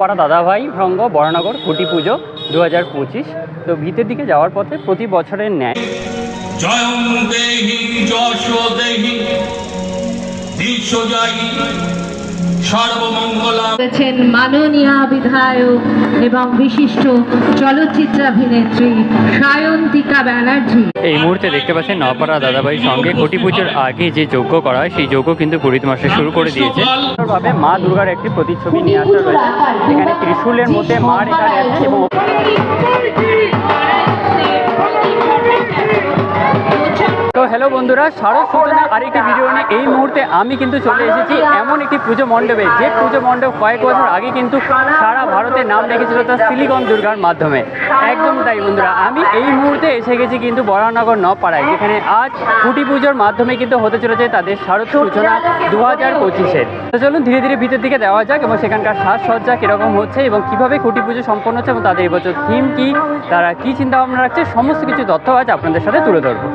পাড়া দাদাভাই ভঙ্গ বরানগর কুটি পুজো দু হাজার পঁচিশ। তো ভিতের দিকে যাওয়ার পথে প্রতি বছরের ন্যায়। জয়ম দেহি, যশ দেহি দীর্ঘজয়ী সর্বমঙ্গলা করেছেন মাননীয় বিধায়ক এবং বিশিষ্ট চলচ্চিত্রাভিনেত্রী সায়ন্তিকা ব্যানার্জি। এই মুহূর্তে দেখতে পাচ্ছেন নপাড়া দাদাভাইয়ের সঙ্গে খুঁটি পুজোর আগে যে যজ্ঞ করা হয় সেই যজ্ঞ কিন্তু পুরীত মাসে শুরু করে দিয়েছে। ভাবে মা দুর্গার একটি প্রতিচ্ছবি নিয়ে আসা রয়েছে এখানে ত্রিশূলের মধ্যে মা রেখা এবং তো হ্যালো বন্ধুরা শারদ সূচনা আরেকটি ভিডিও নিয়ে এই মুহূর্তে আমি কিন্তু চলে এসেছি এমন একটি পুজো মণ্ডপে। যে পুজো মণ্ডপ কয়েক বছর আগে কিন্তু সারা ভারতে নাম রেখেছিল তার সিলিকন দুর্গার মাধ্যমে। একদম তাই বন্ধুরা, আমি এই মুহূর্তে এসে গেছি কিন্তু বরানগর নপাড়ায়, যেখানে আজ কুটি পুজোর মাধ্যমে কিন্তু হতে চলেছে তাদের শারদ সূচনা দু হাজার পঁচিশের। তো চলুন ধীরে ধীরে ভিতর দিকে দেওয়া যাক এবং সেখানকার সাজসজ্জা কীরকম হচ্ছে এবং কীভাবে কুটি পুজো সম্পন্ন হচ্ছে এবং তাদের এবছর থিম কি, তারা কি চিন্তা ভাবনা রাখছে, সমস্ত কিছু তথ্য আজ আপনাদের সাথে তুলে ধরবো।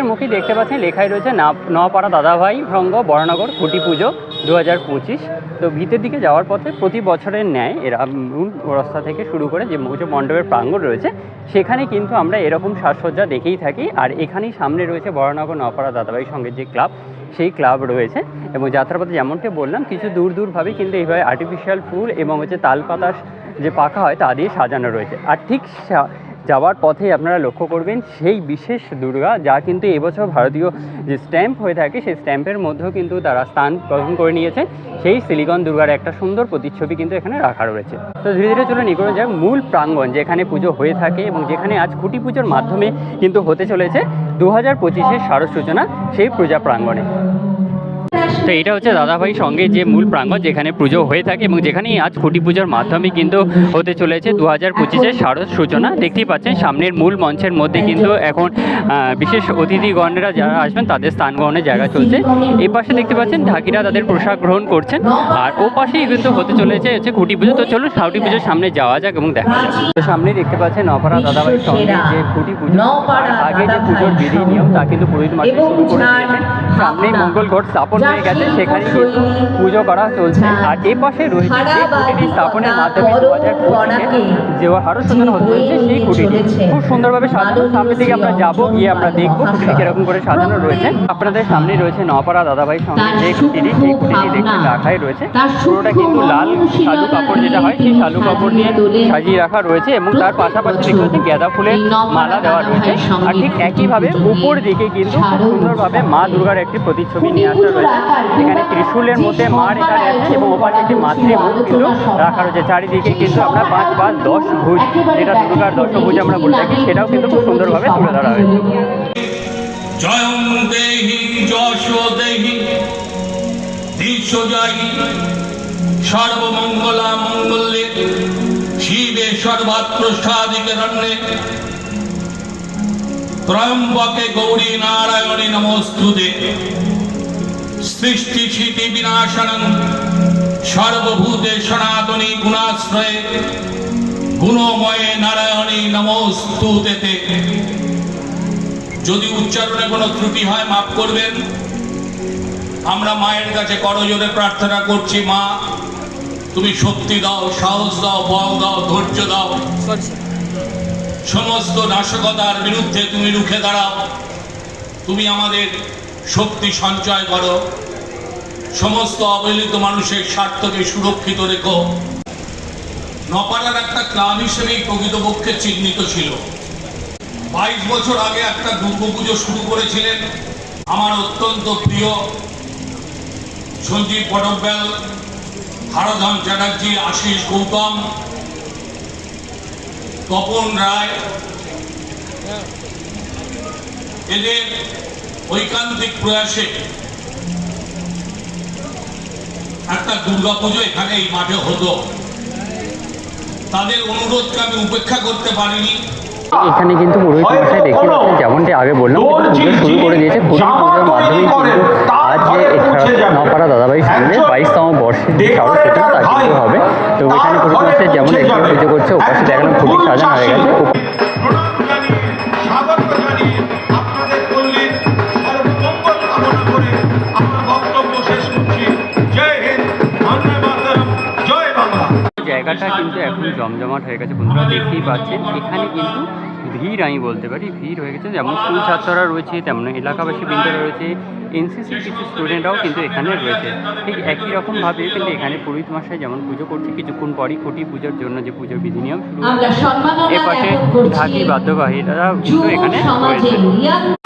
প্রবেশের মুখে দেখতে পাচ্ছেন লেখাই রয়েছে নপাড়া দাদাভাই ভঙ্গ বরানগর খুঁটি পুজো দু হাজার পঁচিশ। তো ভিতের দিকে যাওয়ার পথে প্রতি বছরের ন্যায় এরা মূল রাস্তা থেকে শুরু করে যে পুজো মণ্ডপের প্রাঙ্গণ রয়েছে, সেখানে কিন্তু আমরা এরকম সাজসজ্জা দেখেই থাকি। আর এখানেই সামনে রয়েছে বরানগর নপাড়া দাদাভাই সঙ্গে যে ক্লাব, সেই ক্লাব রয়েছে। এবং যাত্রাপথে যেমনটি বললাম, কিছু দূর দূরভাবে কিন্তু এইভাবে আর্টিফিশিয়াল ফুল এবং হচ্ছে তালপাতা যে পাখা হয়, তা দিয়ে সাজানো রয়েছে। আর ঠিক যাওয়ার পথে আপনারা লক্ষ্য করবেন সেই বিশেষ দুর্গা যা কিন্তু এবছর ভারতীয় যে স্ট্যাম্প হয়ে থাকে, সেই স্ট্যাম্পের মধ্যেও কিন্তু তারা স্থান গ্রহণ করে নিয়েছে সেই সিলিকন দুর্গার একটা সুন্দর প্রতিচ্ছবি কিন্তু এখানে রাখা রয়েছে। তো ধীরে ধীরে চলে নিকটে যাক। মূল প্রাঙ্গণ যেখানে পুজো হয়ে থাকে এবং যেখানে আজ খুঁটি পুজোর মাধ্যমে কিন্তু হতে চলেছে দু হাজার পঁচিশের শারদ সূচনা সেই পূজা প্রাঙ্গণে। তো এটা হচ্ছে দাদাভাই সঙ্গে যে মূল প্রাঙ্গণ যেখানে পুজো হয়ে থাকে এবং যেখানেই আজ খুঁটি পুজোর মাধ্যমে কিন্তু হতে চলেছে দু হাজার পঁচিশের শারদ সূচনা। দেখতেই পাচ্ছেন সামনের মূল মঞ্চের মধ্যে কিন্তু এখন বিশেষ অতিথিগণরা যারা আসবেন তাদের স্থান গ্রহণের জায়গা চলছে। এই পাশে দেখতে পাচ্ছেন ঢাকিরা তাদের পোশাক গ্রহণ করছেন। আর ও পাশেই কিন্তু হতে চলেছে হচ্ছে খুঁটি পুজো। তো চলুন সাউটি পুজোর সামনে যাওয়া যাক এবং দেখা যাক। তো সামনে দেখতে পাচ্ছেন নপাড়া দাদাভাইয়ের সঙ্গে যে খুঁটি পুজো আগে যে পুজোর বিধি নিয়ম তা কিন্তু পুরোহিত শুরু করে দিয়েছেন সামনেই মঙ্গল ঘট স্থাপন হয়ে গেছে। সেখানে কিন্তু পুজো করা চলছে। আর এ পাশে রয়েছে যে স্থাপনের মাধ্যমে দু হাজার পরম্পরাকে যে হারো সূচনা হতে চলেছে সেই কুটিটি। খুব সুন্দরভাবে সাজানো সামনে দিকে আমরা যাব গিয়ে আমরা দেখব কুটিটি কীরকম করে সাজানো রয়েছে। আপনাদের সামনে রয়েছে নপাড়া দাদাভাই সঙ্গে যে কুটিটি সেই কুটিটি দেখতে রাখাই রয়েছে। পুরোটা কিন্তু লাল শালু কাপড় যেটা হয় সেই শালু কাপড় নিয়ে সাজিয়ে রাখা রয়েছে এবং তার পাশাপাশি দেখতে পাচ্ছেন গাঁদা ফুলের মালা দেওয়া রয়েছে। আর ঠিক একইভাবে উপর দিকে কিন্তু সুন্দরভাবে মা দুর্গার একটি প্রতিচ্ছবি নিয়ে আসা রয়েছে। এখানে ত্রিশূলের মধ্যে মা রেখা রয়েছে এবং ওপাশে একটি মাতৃমূর্তি কিন্তু রাখা রয়েছে চারিদিকে কিন্তু আমরা পাঁচ পাঁচ দশ ভুজ। যেটা দুর্গার দশভুজ আমরা বলে থাকি সেটাও কিন্তু খুব সুন্দরভাবে তুলে ধরা হয়েছে। জয়ং দেহি যশ দেহি দীর্ঘজয়ী সর্বমঙ্গলা মঙ্গলে শিবে সর্বাত্র সাদিকে রণ্যে ত্রয়ম্বকে গৌরী নারায়ণী নমস্তুতে। সৃষ্টি স্মৃতি বিনাশনং, সর্বভূতে সনাতনী গুণাশ্রয়ে, গুণময়ে নারায়ণী নমস্তুতে যদি উচ্চারণে কোনো ত্রুটি হয়, মাফ করবেন। আমরা মায়ের কাছে করজোরে প্রার্থনা করছি, মা, তুমি শক্তি দাও, সাহস দাও, বল দাও, ধৈর্য দাও। সমস্ত নাশকতার বিরুদ্ধে তুমি রুখে দাঁড়াও। তুমি আমাদের শক্তি সঞ্চয় করো। সমস্ত অবহেলিত মানুষের স্বার্থকে সুরক্ষিত রেখো। নপাড়ার একটা ক্লাব হিসেবেই প্রকৃতপক্ষে চিহ্নিত ছিল। বাইশ বছর আগে একটা দুর্গাপুজো শুরু করেছিলেন আমার অত্যন্ত প্রিয় সঞ্জীব পটকবেল হারধাম চ্যাটার্জি আশিস গৌতম। তপন রায় এদের ঐকান্তিক প্রয়াসে একটা দুর্গাপুজো এখানে এই মাঠে হতো। তাদের অনুরোধকে আমি উপেক্ষা করতে পারিনি? এখানে কিন্তু পুরোহিত মশাই দেখতে পাচ্ছেন যেমনটি আগে বললাম পুজো শুরু করে দিয়েছে খুঁটি পুজোর মাধ্যমেই কিন্তু আজ যে এছাড়া নপাড়া দাদাভাই সামনে বাইশতম বর্ষের যে কিন্তু হবে। তো এখানে যেমন পুজো করছে ওপাশে দেখালাম খুবই সাজানো হয়ে গেছে। জায়গাটা কিন্তু এখন জমজমাট হয়ে গেছে বন্ধুরা দেখতেই পাচ্ছেন। এখানে কিন্তু ভিড় আমি বলতে পারি ভিড় হয়ে গেছে। যেমন স্কুল ছাত্ররা রয়েছে তেমন এলাকাবাসী বৃন্দরা রয়েছে এনসিসির কিছু স্টুডেন্টরাও কিন্তু এখানে রয়েছে। ঠিক একই রকমভাবে কিন্তু এখানে পুরোহিত মশাই যেমন পুজো করছে কিছুক্ষণ পরই খুঁটি পুজোর জন্য যে পুজোর বিধি নিয়ম শুরু এ পাশে ঢাকি বাদ্যবাহীরা কিন্তু এখানে রয়েছে।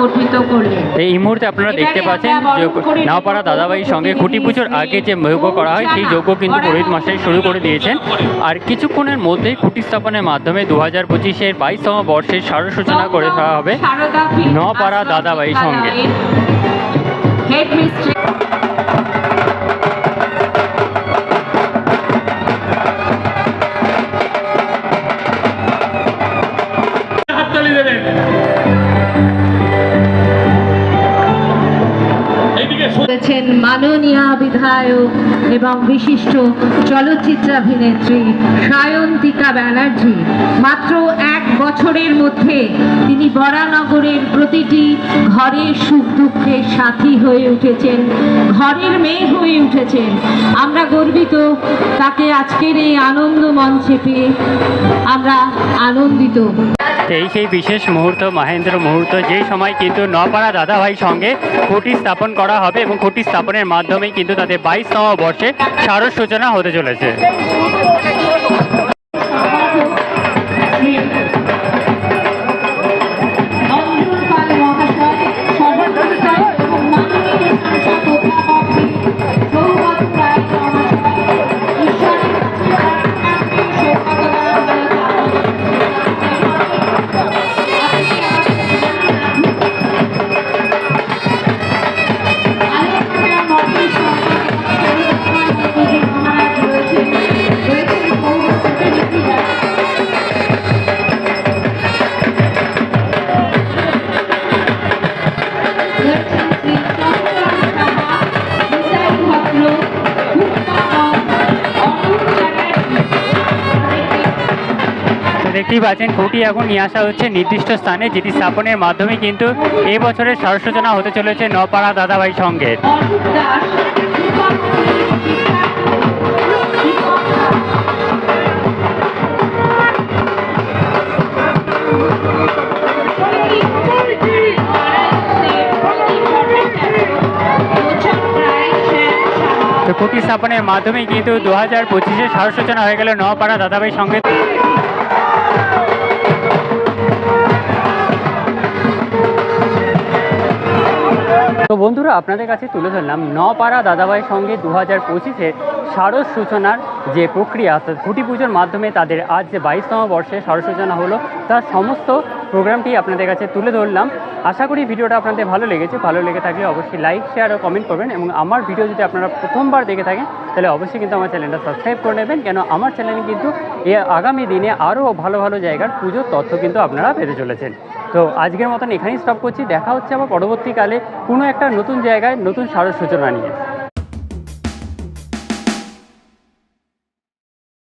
সংগঠিত করলেন। এই মুহূর্তে আপনারা দেখতে পাচ্ছেন নাওপাড়া দাদাবাইয়ের সঙ্গে খুঁটি পুজোর আগে যে যজ্ঞ করা হয় সেই যজ্ঞ কিন্তু পুরোহিত মাসে শুরু করে দিয়েছেন। আর কিছুক্ষণের মধ্যেই খুঁটি স্থাপনের মাধ্যমে দু হাজার পঁচিশের বাইশতম বর্ষের সার সূচনা করে দেওয়া হবে নপাড়া দাদাভাইয়ের সঙ্গে। মাননীয় বিধায়ক। এবং বিশিষ্ট চলচ্চিত্রাভিনেত্রী সায়ন্তিকা ব্যানার্জি। মাত্র এক বছরের মধ্যে তিনি বরানগরের প্রতিটি ঘরের সুখ দুঃখের সাথী হয়ে উঠেছেন, ঘরের মেয়ে হয়ে উঠেছেন। আমরা গর্বিত তাকে আজকের এই আনন্দ মঞ্চে পেয়ে আমরা আনন্দিত। এই সেই বিশেষ মুহূর্ত, মহেন্দ্র মুহূর্ত যেই সময় কিন্তু নপাড়া দাদাভাই সঙ্গে খুঁটি স্থাপন করা হবে এবং খুঁটি স্থাপনের মাধ্যমে কিন্তু তাদের বাইশতম বর্ষে সারস সূচনা হতে চলেছে। দেখতেই পাচ্ছেন খুঁটি এখন নিয়ে আসা হচ্ছে নির্দিষ্ট স্থানে, যেটি স্থাপনের মাধ্যমে কিন্তু এই বছরের সারস হতে চলেছে নপাড়া দাদাভাই সঙ্গে। তো খুঁটি স্থাপনের মাধ্যমে কিন্তু দু হাজার পঁচিশে সারস সূচনা হয়ে গেল নপাড়া দাদাভাই সঙ্গে। তো বন্ধুরা, আপনাদের কাছে তুলে ধরলাম নপাড়া দাদাভাইয়ের সঙ্গে দু হাজার পঁচিশে সারস সূচনার যে প্রক্রিয়া, অর্থাৎ খুঁটি পুজোর মাধ্যমে তাদের আজ যে বাইশতম বর্ষে সারস সূচনা হলো, তার সমস্ত প্রোগ্রামটি আপনাদের কাছে তুলে ধরলাম। আশা করি ভিডিওটা আপনাদের ভালো লেগেছে। ভালো লেগে থাকলে অবশ্যই লাইক শেয়ার ও কমেন্ট করবেন এবং আমার ভিডিও যদি আপনারা প্রথমবার দেখে থাকেন, তাহলে অবশ্যই কিন্তু আমার চ্যানেলটা সাবস্ক্রাইব করে নেবেন। কেন, আমার চ্যানেলে কিন্তু এ আগামী দিনে আরও ভালো ভালো জায়গার পুজোর তথ্য কিন্তু আপনারা পেতে চলেছেন। তো আজকের মতন এখানেই স্টপ করছি। দেখা হচ্ছে আবার পরবর্তীকালে কোনো একটা নতুন জায়গায় নতুন সারস সূচনা নিয়ে